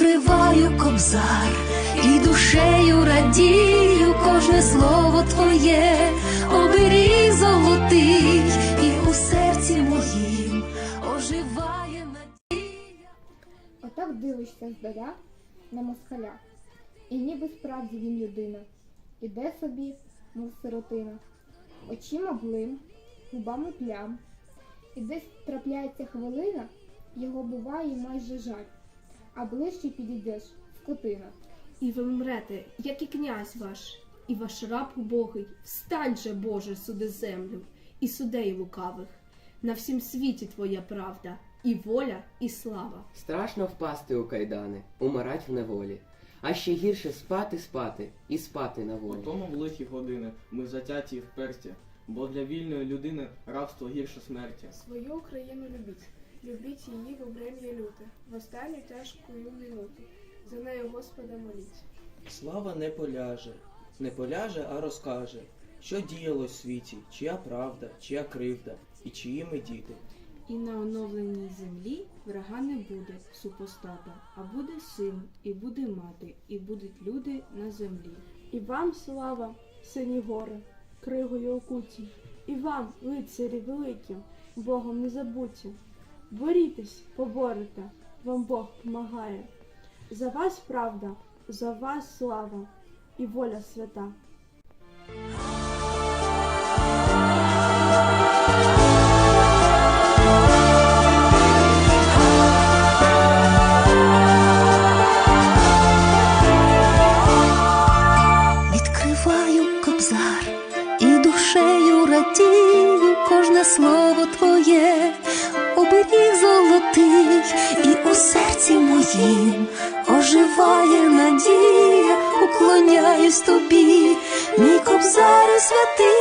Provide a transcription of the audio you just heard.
Відкриваю кобзар і душею радію кожне слово твоє, оберіг золотий, і у серці моїм оживає надія. Отак дивишся здаля на москаля, і ніби справді він людина, іде собі, мов сиротина, очима блим, губами плям, і десь трапляється хвилина, його буває майже жаль, а ближче підійдеш скотина. І ви вмрете, як і князь ваш, і ваш раб убогий. Встань же, Боже, суди землю, і судей лукавих. На всім світі твоя правда, і воля, і слава. Страшно впасти у кайдани, умирать в неволі. А ще гірше спати, спати і спати на У волі. тому в лихі години ми затяті і вперті, бо для вільної людини рабство гірше смерті. Свою Україну любіть, любіть її в врем'я люте, в останню тяжку минуту. За нею Господа моліть. Слава не поляже, не поляже, а розкаже, що діялось в світі, чия правда, чия кривда і чиї ми діти. І на оновленій землі врага не буде супостата, а буде син, і буде мати, і будуть люди на землі. І вам слава, сині гори, кригою окуті, і вам, лицарі великі, Богом не забуті. Борітесь, поборете, вам Бог помагає. За вас правда, за вас слава і воля свята. Відкриваю кобзар і душею радію кожне слово твоє, золотий, і у серці моїм оживає надія, уклоняюсь тобі, мій кобзарю святий.